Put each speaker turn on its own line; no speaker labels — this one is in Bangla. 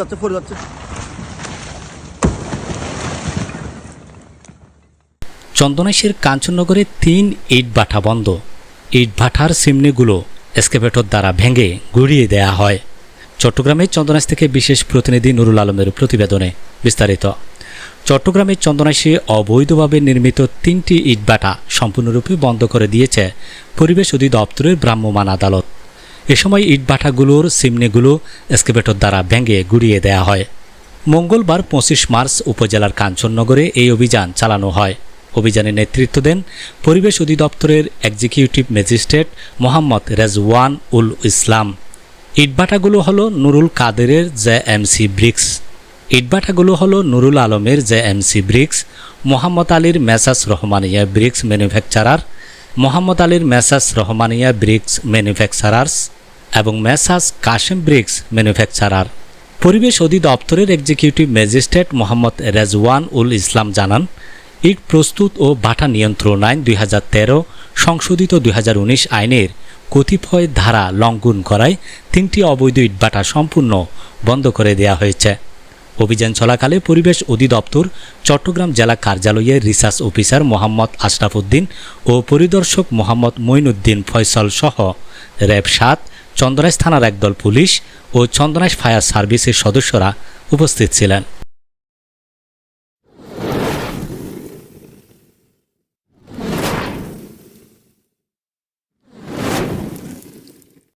যাচ্ছে পড়ে যাচ্ছে।
চন্দনেশের কাঞ্চননগরে তিন ইট ভাটা বন্ধ। ইট ভাটার সিমনিগুলো এসকেভেটর দ্বারা ভেঙে গুড়িয়ে দেয়া হয়। চট্টগ্রামের চন্দনাশ থেকে বিশেষ প্রতিনিধি নুরুল আলমের প্রতিবেদনে বিস্তারিত। চট্টগ্রামের চন্দনাশে অবৈধভাবে নির্মিত তিনটি ইটভাটা সম্পূর্ণরূপে বন্ধ করে দিয়েছে পরিবেশ অধিদপ্তরের ভ্রাম্যমাণ আদালত। এ সময় ইটভাটাগুলোর সিমনিগুলো এসকেভেটর দ্বারা ভেঙে গুড়িয়ে দেয়া হয়। মঙ্গলবার পঁচিশ মার্চ উপজেলার কাঞ্চননগরে এই অভিযান চালানো হয়। অভিযানে নেতৃত্ব দেন পরিবেশ অধিদপ্তরের এক্সিকিউটিভ ম্যাজিস্ট্রেট মোহাম্মদ রেজওয়ান উল ইসলাম। ইটভাটাগুলো হলো নুরুল কাদেরের জে এম সি ব্রিক্স ইটভাটাগুলো হলো নুরুল আলমের J M C bricks, Mohammad আলীর messrs Rahmania bricks manufacturer, Mohammad আলীর মেসাস রহমানিয়া ব্রিক্স ম্যানুফ্যাকচারার্স এবং মেসাস কাশেম ব্রিক্স ম্যানুফ্যাকচারার। পরিবেশ অধিদপ্তরের এক্সিকিউটিভ ম্যাজিস্ট্রেট মোহাম্মদ রেজওয়ান উল ইসলাম জানান, ইট প্রস্তুত ও বাটা নিয়ন্ত্রণ আইন দুই হাজার তেরো সংশোধিত দুই হাজার উনিশ আইনের কতিপয় ধারা লঙ্ঘন করায় তিনটি অবৈধ ইটভাটা সম্পূর্ণ বন্ধ করে দেয়া হয়েছে। অভিযান চলাকালে পরিবেশ অধিদপ্তর চট্টগ্রাম জেলা কার্যালয়ের রিসার্চ অফিসার মোহাম্মদ আশরাফুদ্দিন ও পরিদর্শক মোহাম্মদ মঈনুদ্দিন ফয়সল সহ র্যাব সাত চন্দনাইশ থানার একদল পুলিশ ও চন্দনাইশ ফায়ার সার্ভিসের সদস্যরা উপস্থিত ছিলেন।